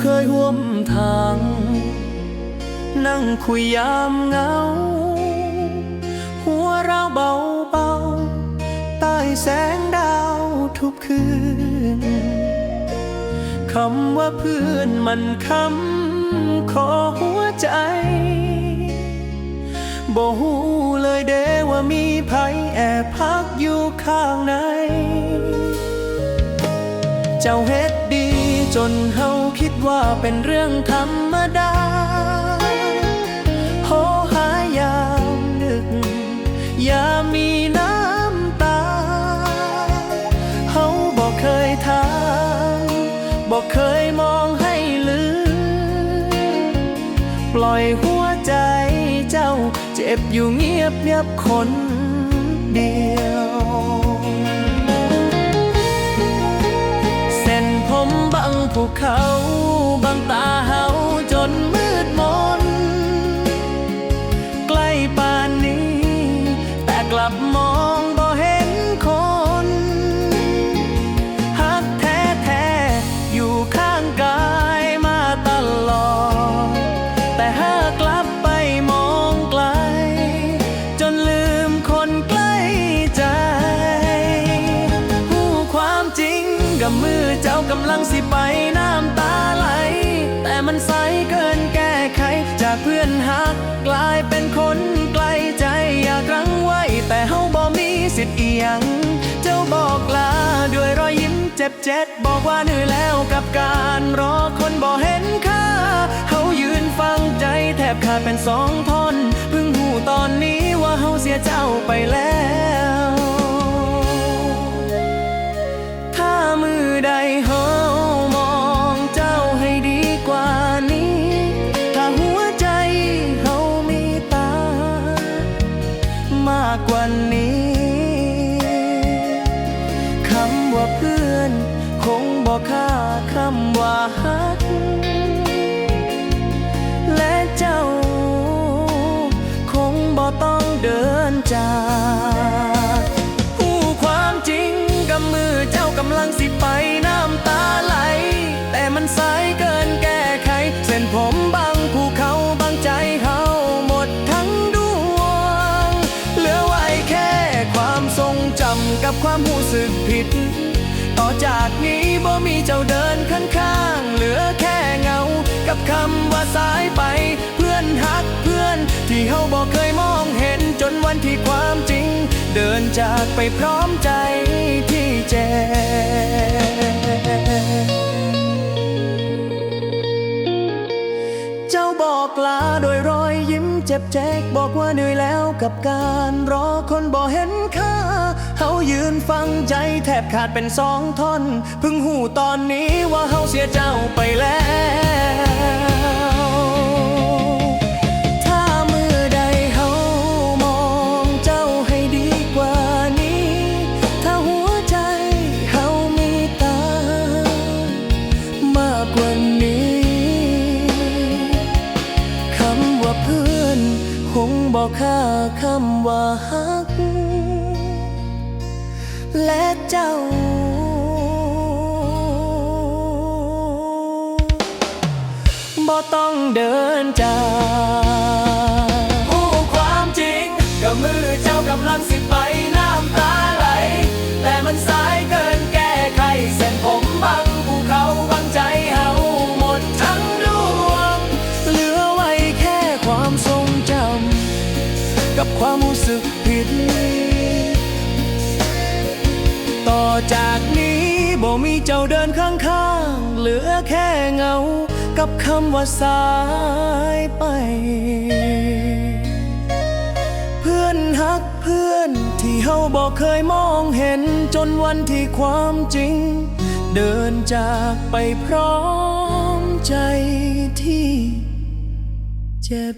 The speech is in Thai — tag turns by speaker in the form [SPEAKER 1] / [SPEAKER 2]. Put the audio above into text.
[SPEAKER 1] เคยหุ้มทาง นั่งคุยยามเงา หัวเราเบาเบาใต้แสงดาวทุกคืนคำว่าเพื่อนมันคำขอหัวใจบ่ฮู้เลยเด้ว่ามีภัยแอบพักอยู่ข้างใน เจ้าเฮ็ดดีจนเฮา คิดว่าเป็นเรื่องธรรมดา โหหายามนึกอย่ามีน้ำตา เฮาบอกเคยถามบอกเคยมองให้ลืมปล่อยหัวใจเจ้า เจ็บอยู่เงียบเงียบคนเดียว ภูเขาบังตาเฮาจนมืดมน ใกล้ป่านนี้ แต่กลับมองบ่เห็นคนฮักแท้แท้ๆอยู่ข้างกายมาตลอด แต่หาก เจ้ากำลังสิไปน้ำตาไหล แต่มันใสเกินแก้ไข จากเพื่อนหักกลายเป็นคนไกลใจอยากรั้งไว้ แต่เฮาบ่มีสิทธิ์เอียง เจ้าบอกลาด้วยรอยยิ้มเจ็บเจ็ดบอกว่าเหนื่อยแล้วกับการรอคนบ่เห็นค่าเฮายืนฟังใจแทบขาดเป็นสองท่อน เพิ่งหูตอนนี้ว่าเฮาเสียเจ้าไปแล้ว มากกว่านี้ คำว่าเพื่อน คงบอกค่าคำว่าฮัก และเจ้า คงบ่ต้องเดินจากผู้ความจริงกับมือเจ้ากำลังสิไป กับความรู้สึกผิด ต่อจากนี้บ่มีเจ้าเดินข้างๆเหลือแค่เงา กับคำว่าสายไป เพื่อนหักเพื่อน ที่เฮาบอกเคยมองเห็นจนวันที่ความจริง เดินจากไปพร้อมใจที่เจ็บเจ้าบอกลาโดยรอยยิ้มเจ็บแจกบอกว่าเหนื่อยแล้วกับการรอคนบ่เห็นค่า เฮายืนฟังใจแทบขาดเป็นสองท่อนเพิ่งหูตอนนี้ว่าเฮาเสียเจ้าไปแล้ว ถ้ามือใดเฮามองเจ้าให้ดีกว่านี้ ถ้าหัวใจเฮามีตามากกว่านี้คำว่าเพื่อนคงบอกค่าคำว่าฮัก และเจ้าบ่ต้องเดินจากผู้ความจริงกับมือเจ้ากำลังสิไปน้ำตาไหล แต่มันสายเกินแก้ไขเส้นผมบังภูเขาบังใจเฮาหมดทั้งดวง เหลือไว้แค่ความทรงจำกับความรู้สึก จากนี้บ่มีเจ้าเดินข้างๆเหลือแค่เงา กับคำว่าสายไป เพื่อนฮักเพื่อนที่เฮาบอกเคยมองเห็นจนวันที่ความจริง เดินจากไปพร้อมใจที่เจ็บ